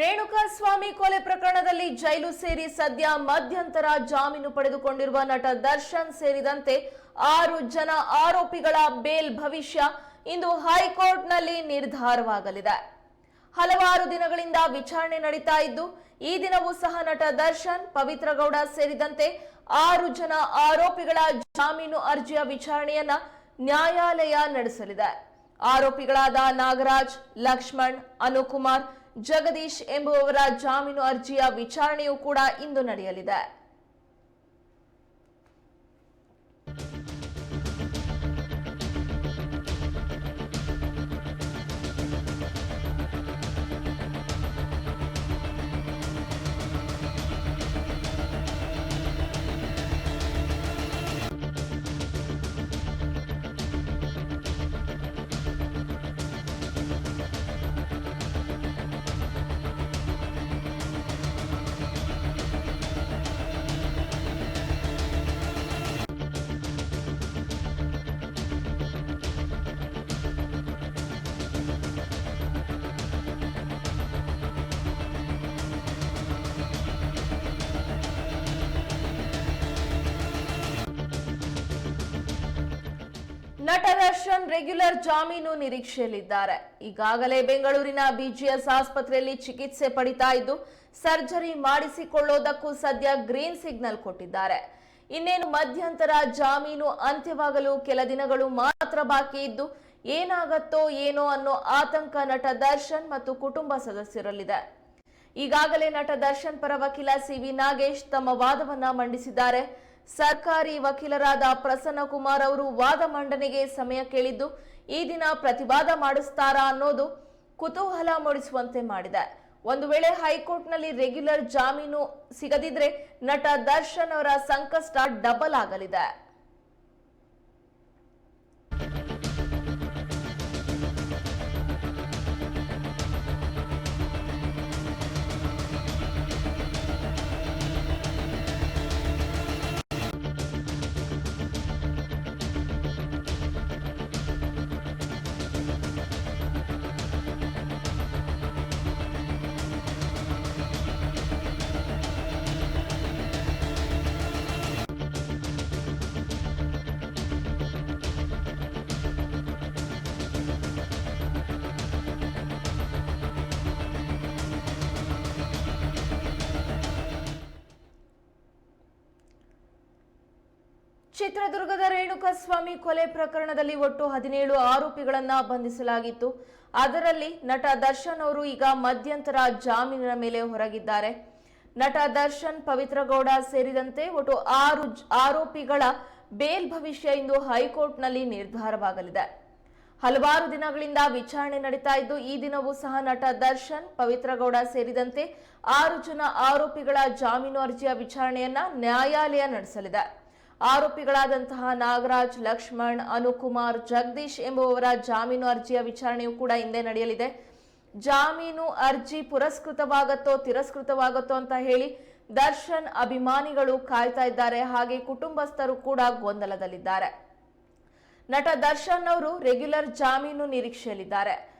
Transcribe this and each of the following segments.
ರೇಣುಕಾಸ್ವಾಮಿ ಕೊಲೆ ಪ್ರಕರಣದಲ್ಲಿ ಜೈಲು ಸೇರಿ ಸದ್ಯ ಮಧ್ಯಂತರ ಜಾಮೀನು ಪಡೆದುಕೊಂಡಿರುವ ನಟ ದರ್ಶನ್ ಸೇರಿದಂತೆ ಆರು ಜನ ಆರೋಪಿಗಳ ಬೇಲ್ ಭವಿಷ್ಯ ಇಂದು ಹೈಕೋರ್ಟ್ನಲ್ಲಿ ನಿರ್ಧಾರವಾಗಲಿದೆ. ಹಲವಾರು ದಿನಗಳಿಂದ ವಿಚಾರಣೆ ನಡೀತಾ ಇದ್ದು, ಈ ದಿನವೂ ಸಹ ನಟ ದರ್ಶನ್, ಪವಿತ್ರಗೌಡ ಸೇರಿದಂತೆ ಆರು ಜನ ಆರೋಪಿಗಳ ಜಾಮೀನು ಅರ್ಜಿಯ ವಿಚಾರಣೆಯನ್ನ ನ್ಯಾಯಾಲಯ ನಡೆಸಲಿದೆ. ಆರೋಪಿಗಳಾದ ನಾಗರಾಜ್, ಲಕ್ಷ್ಮಣ್, ಅನುಕುಮಾರ್ ಜಗದೀಶ್ ಎಂಬುವವರ ಜಾಮೀನು ಅರ್ಜಿಯ ವಿಚಾರಣೆಯೂ ಕೂಡ ಇಂದು ನಡೆಯಲಿದೆ. ನಟ ದರ್ಶನ್ ರೆಗ್ಯುಲರ್ ಜಾಮೀನು ನಿರೀಕ್ಷೆಯಲ್ಲಿದ್ದಾರೆ. ಈಗಾಗಲೇ ಬೆಂಗಳೂರಿನ ಬಿಜಿಎಸ್ ಆಸ್ಪತ್ರೆಯಲ್ಲಿ ಚಿಕಿತ್ಸೆ ಪಡಿತಾ ಇದ್ದು, ಸರ್ಜರಿ ಮಾಡಿಸಿಕೊಳ್ಳೋದಕ್ಕೂ ಸದ್ಯ ಗ್ರೀನ್ ಸಿಗ್ನಲ್ ಕೊಟ್ಟಿದ್ದಾರೆ. ಇನ್ನೇನು ಮಧ್ಯಂತರ ಜಾಮೀನು ಅಂತ್ಯವಾಗಲು ಕೆಲ ದಿನಗಳು ಮಾತ್ರ ಬಾಕಿ ಇದ್ದು, ಏನಾಗತ್ತೋ ಏನೋ ಅನ್ನೋ ಆತಂಕ ನಟ ದರ್ಶನ್ ಮತ್ತು ಕುಟುಂಬ ಸದಸ್ಯರಲ್ಲಿದೆ. ಈಗಾಗಲೇ ನಟ ದರ್ಶನ್ ಪರ ವಕೀಲ ಸಿವಿ ನಾಗೇಶ್ ತಮ್ಮ ವಾದವನ್ನ ಮಂಡಿಸಿದ್ದಾರೆ. ಸರ್ಕಾರಿ ವಕೀಲರಾದ ಪ್ರಸನ್ನ ಕುಮಾರ್ ಅವರು ವಾದ ಮಂಡನೆಗೆ ಸಮಯ ಕೇಳಿದ್ದು, ಈ ದಿನ ಪ್ರತಿವಾದ ಮಾಡಿಸ್ತಾರಾ ಅನ್ನೋದು ಕುತೂಹಲ ಮೂಡಿಸುವಂತೆ ಮಾಡಿದೆ. ಒಂದು ವೇಳೆ ಹೈಕೋರ್ಟ್ನಲ್ಲಿ ರೆಗ್ಯುಲರ್ ಜಾಮೀನು ಸಿಗದಿದ್ರೆ ನಟ ದರ್ಶನ್ ಅವರ ಸಂಕಷ್ಟ ಡಬಲ್ ಆಗಲಿದೆ. ಚಿತ್ರದುರ್ಗದ ರೇಣುಕಸ್ವಾಮಿ ಕೊಲೆ ಪ್ರಕರಣದಲ್ಲಿ ಒಟ್ಟು ಹದಿನೇಳು ಆರೋಪಿಗಳನ್ನ ಬಂಧಿಸಲಾಗಿತ್ತು. ಅದರಲ್ಲಿ ನಟ ದರ್ಶನ್ ಅವರು ಈಗ ಮಧ್ಯಂತರ ಜಾಮೀನಿನ ಮೇಲೆ ಹೊರಗಿದ್ದಾರೆ. ನಟ ದರ್ಶನ್, ಪವಿತ್ರಗೌಡ ಸೇರಿದಂತೆ ಒಟ್ಟು ಆರು ಆರೋಪಿಗಳ ಬೇಲ್ ಭವಿಷ್ಯ ಇಂದು ಹೈಕೋರ್ಟ್ನಲ್ಲಿ ನಿರ್ಧಾರವಾಗಲಿದೆ. ಹಲವಾರು ದಿನಗಳಿಂದ ವಿಚಾರಣೆ ನಡೀತಾ ಇದ್ದು, ಈ ದಿನವೂ ಸಹ ನಟ ದರ್ಶನ್, ಪವಿತ್ರಗೌಡ ಸೇರಿದಂತೆ ಆರು ಜನ ಆರೋಪಿಗಳ ಜಾಮೀನು ಅರ್ಜಿಯ ವಿಚಾರಣೆಯನ್ನ ನ್ಯಾಯಾಲಯ ನಡೆಸಲಿದೆ. ಆರೋಪಿಗಳಾದಂತಹ ನಾಗರಾಜ್, ಲಕ್ಷ್ಮಣ್, ಅನುಕುಮಾರ್, ಜಗದೀಶ್ ಎಂಬುವವರ ಜಾಮೀನು ಅರ್ಜಿಯ ವಿಚಾರಣೆಯೂ ಕೂಡ ಹಿಂದೆ ನಡೆಯಲಿದೆ. ಜಾಮೀನು ಅರ್ಜಿ ಪುರಸ್ಕೃತವಾಗತ್ತೋ, ತಿರಸ್ಕೃತವಾಗತ್ತೋ ಅಂತ ಹೇಳಿ ದರ್ಶನ್ ಅಭಿಮಾನಿಗಳು ಕಾಯ್ತಾ ಇದ್ದಾರೆ. ಹಾಗೆ ಕುಟುಂಬಸ್ಥರು ಕೂಡ ಗೊಂದಲದಲ್ಲಿದ್ದಾರೆ. ನಟ ದರ್ಶನ್ ಅವರು ರೆಗ್ಯುಲರ್ ಜಾಮೀನು ನಿರೀಕ್ಷೆಯಲ್ಲಿದ್ದಾರೆ.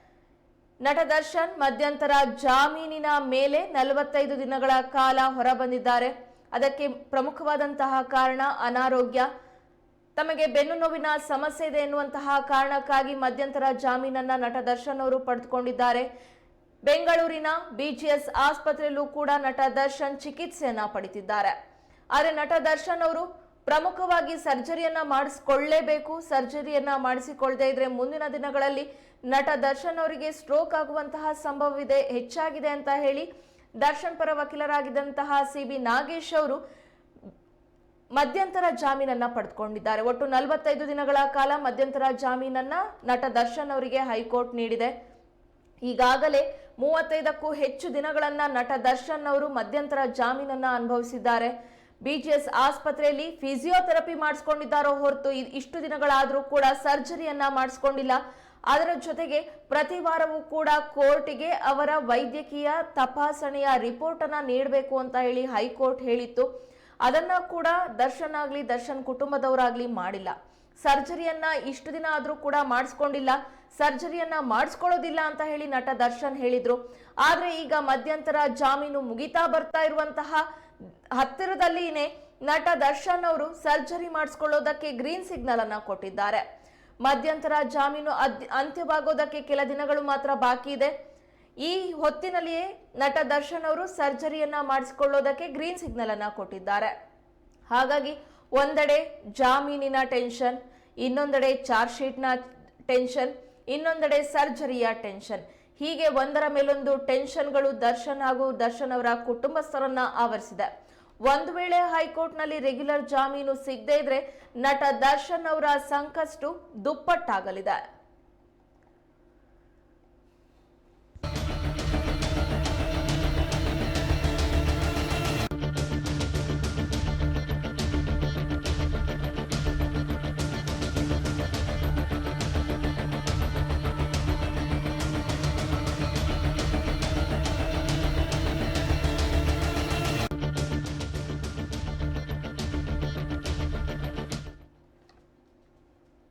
ನಟ ದರ್ಶನ್ ಮಧ್ಯಂತರ ಜಾಮೀನಿನ ಮೇಲೆ ನಲವತ್ತೈದು ದಿನಗಳ ಕಾಲ ಹೊರಬಂದಿದ್ದಾರೆ. ಅದಕ್ಕೆ ಪ್ರಮುಖವಾದಂತಹ ಕಾರಣ ಅನಾರೋಗ್ಯ. ತಮಗೆ ಬೆನ್ನು ನೋವಿನ ಸಮಸ್ಯೆ ಇದೆ ಎನ್ನುವಂತಹ ಕಾರಣಕ್ಕಾಗಿ ಮಧ್ಯಂತರ ಜಾಮೀನನ್ನ ನಟ ದರ್ಶನ್ ಅವರು ಪಡೆದುಕೊಂಡಿದ್ದಾರೆ. ಬೆಂಗಳೂರಿನ ಬಿಜಿಎಸ್ ಆಸ್ಪತ್ರೆಯಲ್ಲೂ ಕೂಡ ನಟ ದರ್ಶನ್ ಚಿಕಿತ್ಸೆಯನ್ನ ಪಡಿತಿದ್ದಾರೆ ಆದರೆ ನಟ ದರ್ಶನ್ ಅವರು ಪ್ರಮುಖವಾಗಿ ಸರ್ಜರಿಯನ್ನ ಮಾಡಿಸ್ಕೊಳ್ಳೇಬೇಕು. ಸರ್ಜರಿಯನ್ನ ಮಾಡಿಸಿಕೊಳ್ಳದೆ ಇದ್ರೆ ಮುಂದಿನ ದಿನಗಳಲ್ಲಿ ನಟ ದರ್ಶನ್ ಅವರಿಗೆ ಸ್ಟ್ರೋಕ್ ಆಗುವಂತಹ ಸಂಭವವಿದೆ, ಹೆಚ್ಚಾಗಿದೆ ಅಂತ ಹೇಳಿ ದರ್ಶನ್ ಪರ ವಕೀಲರಾಗಿದ್ದಂತಹ ಸಿ ಬಿ ನಾಗೇಶ್ ಅವರು ಮಧ್ಯಂತರ ಜಾಮೀನನ್ನ ಪಡೆದುಕೊಂಡಿದ್ದಾರೆ. ಒಟ್ಟು ನಲವತ್ತೈದು ದಿನಗಳ ಕಾಲ ಮಧ್ಯಂತರ ಜಾಮೀನನ್ನ ನಟ ದರ್ಶನ್ ಅವರಿಗೆ ಹೈಕೋರ್ಟ್ ನೀಡಿದೆ. ಈಗಾಗಲೇ ಮೂವತ್ತೈದಕ್ಕೂ ಹೆಚ್ಚು ದಿನಗಳನ್ನ ನಟ ದರ್ಶನ್ ಅವರು ಮಧ್ಯಂತರ ಜಾಮೀನನ್ನ ಅನುಭವಿಸಿದ್ದಾರೆ. ಬಿಜಿಎಸ್ ಆಸ್ಪತ್ರೆಯಲ್ಲಿ ಫಿಸಿಯೋಥೆರಪಿ ಮಾಡಿಸ್ಕೊಂಡಿದ್ದಾರೋ ಹೊರತು ಇಷ್ಟು ದಿನಗಳಾದರೂ ಕೂಡ ಸರ್ಜರಿಯನ್ನ ಮಾಡಿಸ್ಕೊಂಡಿಲ್ಲ. ಅದರ ಜೊತೆಗೆ ಪ್ರತಿ ವಾರವೂ ಕೂಡ ಕೋರ್ಟಿಗೆ ಅವರ ವೈದ್ಯಕೀಯ ತಪಾಸಣೆಯ ರಿಪೋರ್ಟ್ ಅನ್ನ ನೀಡಬೇಕು ಅಂತ ಹೇಳಿ ಹೈಕೋರ್ಟ್ ಹೇಳಿತ್ತು. ಅದನ್ನ ಕೂಡ ದರ್ಶನ್ ಆಗ್ಲಿ, ದರ್ಶನ್ ಕುಟುಂಬದವರಾಗ್ಲಿ ಮಾಡಿಲ್ಲ. ಸರ್ಜರಿಯನ್ನ ಇಷ್ಟು ದಿನ ಆದ್ರೂ ಕೂಡ ಮಾಡಿಸ್ಕೊಂಡಿಲ್ಲ. ಸರ್ಜರಿಯನ್ನ ಮಾಡಿಸ್ಕೊಳ್ಳೋದಿಲ್ಲ ಅಂತ ಹೇಳಿ ನಟ ದರ್ಶನ್ ಹೇಳಿದ್ರು. ಆದ್ರೆ ಈಗ ಮಧ್ಯಂತರ ಜಾಮೀನು ಮುಗಿತಾ ಬರ್ತಾ ಇರುವಂತಹ ಹತ್ತಿರದಲ್ಲಿನೇ ನಟ ದರ್ಶನ್ ಅವರು ಸರ್ಜರಿ ಮಾಡಿಸ್ಕೊಳ್ಳೋದಕ್ಕೆ ಗ್ರೀನ್ ಸಿಗ್ನಲ್ ಅನ್ನ ಕೊಟ್ಟಿದ್ದಾರೆ. ಮಧ್ಯಂತರ ಜಾಮೀನು ಅಂತ್ಯವಾಗೋದಕ್ಕೆ ಕೆಲ ದಿನಗಳು ಮಾತ್ರ ಬಾಕಿ ಇದೆ. ಈ ಹೊತ್ತಿನಲ್ಲಿಯೇ ನಟ ದರ್ಶನ್ ಅವರು ಸರ್ಜರಿಯನ್ನ ಮಾಡಿಸಿಕೊಳ್ಳೋದಕ್ಕೆ ಗ್ರೀನ್ ಸಿಗ್ನಲ್ ಅನ್ನ ಕೊಟ್ಟಿದ್ದಾರೆ. ಹಾಗಾಗಿ ಒಂದೆಡೆ ಜಾಮೀನಿನ ಟೆನ್ಷನ್, ಇನ್ನೊಂದೆಡೆ ಚಾರ್ಜ್ ಶೀಟ್ನ ಟೆನ್ಷನ್, ಇನ್ನೊಂದೆಡೆ ಸರ್ಜರಿಯ ಟೆನ್ಷನ್. ಹೀಗೆ ಒಂದರ ಮೇಲೊಂದು ಟೆನ್ಷನ್ಗಳು ದರ್ಶನ್ ಹಾಗೂ ದರ್ಶನ್ ಅವರ ಕುಟುಂಬಸ್ಥರನ್ನ ಆವರಿಸಿದೆ. ಒಂದು ವೇಳೆ ಹೈಕೋರ್ಟ್ನಲ್ಲಿ ರೆಗ್ಯುಲರ್ ಜಾಮೀನು ಸಿಗದೇ ಇದ್ರೆ ನಟ ದರ್ಶನ್ ಅವರ ಸಂಕಷ್ಟು ದುಪ್ಪಟ್ಟಾಗಲಿದೆ.